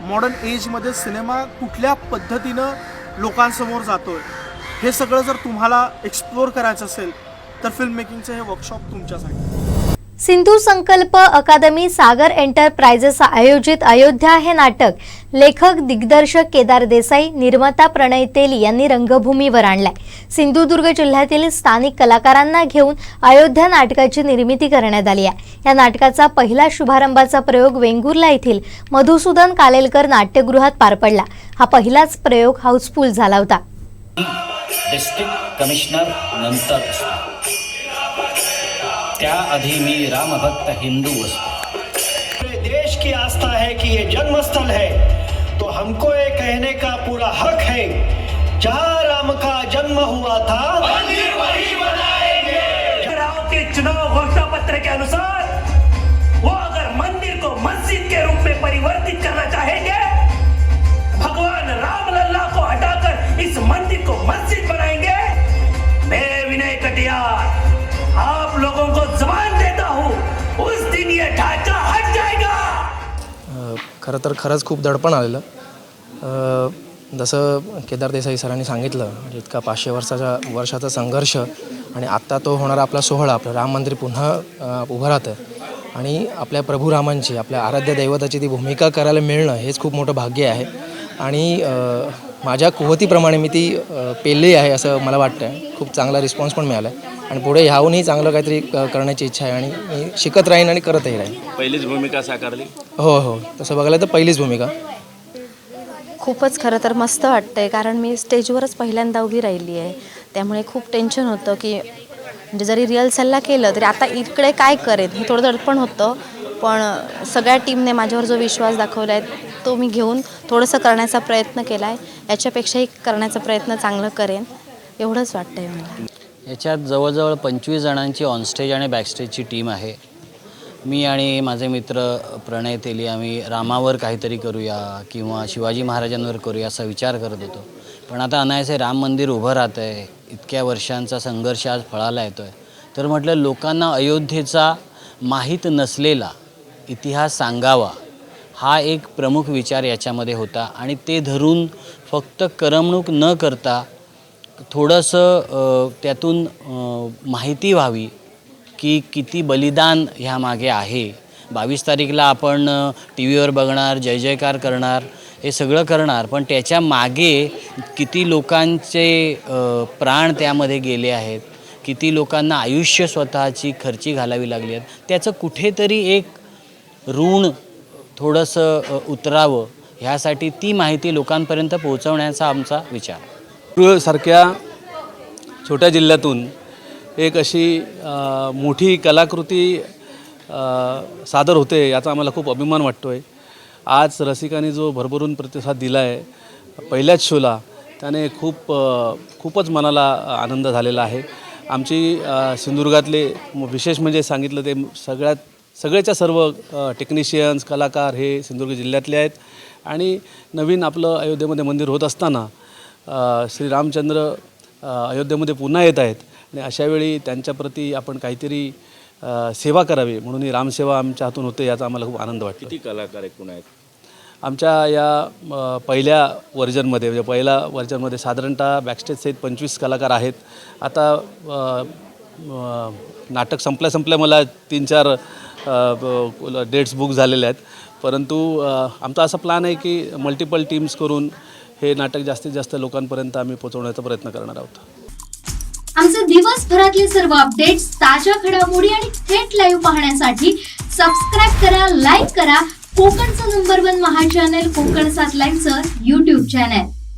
Modern एजमध्ये cinema कुठल्या पद्धतीनं लोकांसमोर जातो आहे हे सगळं जर तुम्हाला एक्सप्लोअर करायचं असेल तर फिल्म मेकिंगचं हे वर्कशॉप तुमच्यासाठी. सिंधू संकल्प अकादमी सागर एंटरप्राइजेस आयोजित अयोध्या हे नाटक लेखक दिग्दर्शक केदार देसाई निर्माता प्रणय तेली यांनी रंगभूमीवर आणलाय. सिंधुदुर्ग जिल्ह्यातील स्थानिक कलाकारांना घेऊन अयोध्या नाटकाची निर्मिती करण्यात आली आहे. या नाटकाचा पहिला शुभारंभाचा प्रयोग वेंगुर्ला येथील मधुसूदन कालेलकर नाट्यगृहात पार पडला. हा पहिलाच प्रयोग हाऊसफुल झाला होता. डिस्ट्रिक्ट कमिशनर नंतर असतो त्याआधी मी रामभक्त हिंदू पूरे देश की आस्था है कि ये जन्मस्थल है। तो हमको ये कहने का पूरा हक है जहाँ राम का जन्म हुआ था मंदिर वही बनाएँगे। राव के चुनाव घोषणा पत्र के अनुसार वो अगर मंदिर को मस्जिद के रूप में परिवर्तित करना चाहेंगे खरं तर खरंच खूप दडपण आलेलं. जसं केदार देसाई सरांनी सांगितलं जितका इतका पाचशे वर्षाचा वर्षाचा संघर्ष आणि आत्ता तो होणारा आपला सोहळा आपलं राम मंदिर पुन्हा उभं राहतं. आणि आपल्या प्रभू रामांची आपल्या आराध्य दैवताची ती भूमिका करायला मिळणं हेच खूप मोठं भाग्य आहे. आणि माझ्या कुवतीप्रमाणे मी ती पेलली आहे असं मला वाटतं आहे खूप चांगला रिस्पॉन्स पण मिळाला आहे आणि पुढे ह्याहूनही चांगलं काहीतरी क- करण्याची इच्छा आहे आणि मी शिकत राहीन आणि करतही राहीन. पहिलीच भूमिका साकारली? हो हो. तसं बघायला तर पहिलीच भूमिका. खूपच खरं तर मस्त वाटतंय कारण मी स्टेजवरच पहिल्यांदा उभी राहिली आहे. त्यामुळे खूप टेन्शन होतं की म्हणजे जरी रिहर्सलला केलं तरी आता इकडे काय करेन? हे थोडं दडपण होतं पण सगळ्या टीमने माझ्यावर जो विश्वास दाखवला आहे तो मी घेऊन थोडंसं करण्याचा प्रयत्न केला आहे याच्यापेक्षाही करण्याचा प्रयत्न चांगलं करेन. एवढंच वाटतंय मला. याच्यात जवळजवळ पंचवीस जणांची ऑनस्टेज आणि बॅकस्टेजची टीम आहे. मी आणि माझे मित्र प्रणय तेली आम्ही रामावर काहीतरी करूया किंवा शिवाजी महाराजांवर करूया असा विचार करत होतो. पण आता अनायसे राम मंदिर उभं राहतं आहे इतक्या वर्षांचा संघर्ष आज फळाला येतो आहे तर म्हटलं लोकांना अयोध्येचा माहीत नसलेला इतिहास सांगावा हा एक प्रमुख विचार याच्यामध्ये होता. आणि ते धरून फक्त करमणूक न करता थोडंसं त्यातून माहिती व्हावी की किती बलिदान ह्यामागे आहे. बावीस तारीखला आपण टी व्हीवर बघणार जय जयकार करणार हे सगळं करणार पण त्याच्यामागे किती लोकांचे प्राण त्यामध्ये गेले आहेत किती लोकांना आयुष्य स्वतःची खर्ची घालावी लागली आहेत त्याचं कुठेतरी एक ऋण थोडंसं उतरावं ह्यासाठी ती माहिती लोकांपर्यंत पोहोचवण्याचा आमचा विचार. सारख्या छोट्या जिल्ह्यातून एक अशी मोठी कलाकृती सादर होते याचा आम्हाला खूप अभिमान वाटतो आहे आज रसिकांनी जो भरभरून प्रतिसाद दिला आहे पहिल्याच शोला त्याने खूप खूपच मनाला आनंद झालेला आहे. आमची सिंधुदुर्गातले विशेष म्हणजे सांगितलं ते सगळ्यात सगळेच्या सर्व टेक्निशियन्स कलाकार हे सिंधुदुर्ग जिल्ह्यातले आहेत. आणि नवीन आपलं अयोध्येमध्ये मंदिर होत असताना श्रीरामचंद्र अ, अयोध्येमध्ये पुन्हा येत आहेत. आणि अशावेळी त्यांच्याप्रती आपण काहीतरी सेवा करावी. म्हणून ही रामसेवा आमच्या हातून होते याचा आम्हाला खूप आनंद वाटतो. किती कलाकार एकूण आहेत? आमच्या या पहिल्या वर्जनमध्ये म्हणजे पहिल्या वर्जनमध्ये साधारणतः बॅकस्टेज सहित पंचवीस कलाकार आहेत. आता नाटक संपल्या संपल्या मला तीन चार डेट्स बुक झालेले आहेत. परंतु आमचा असा प्लॅन आहे की मल्टिपल टीम्स करून हे नाटक जास्तीत जास्त लोकांपर्यंत आम्ही पोहोचवण्याचा प्रयत्न करणार आहोत. आमचे दिवसभरातले सर्व अपडेट्स ताज्या घडामोडी आणि थेट लाईव्ह पाहण्यासाठी सबस्क्राईब करा लाईक करा. कोकणचं नंबर वन महा चॅनल कोकण सात लाईव्हचं युट्यूब चॅनल